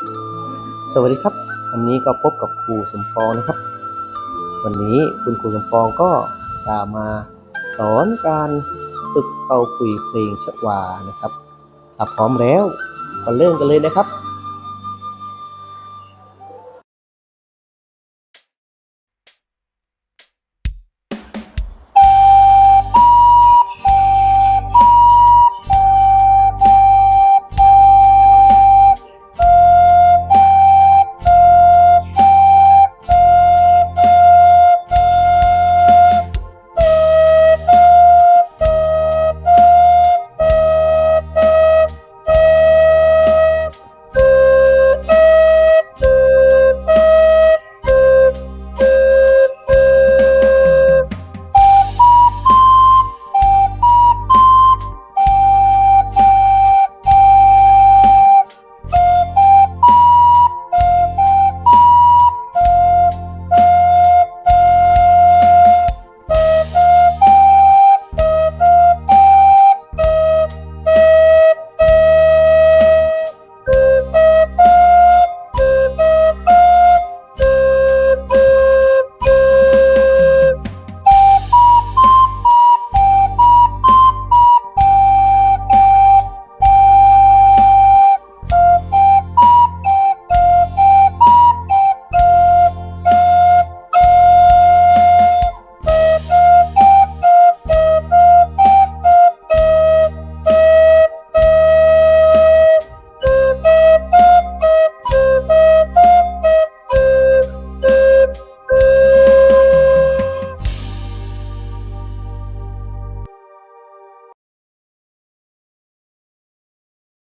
สวัสดีครับ วันนี้ก็พบกับครูสมปองนะครับ วันนี้คุณครูสมปองก็จะมาสอนการฝึกเป่าปุ๋ยเพลงชวานะครับถ้าพร้อมแล้วก็เริ่มกันเลยนะครับ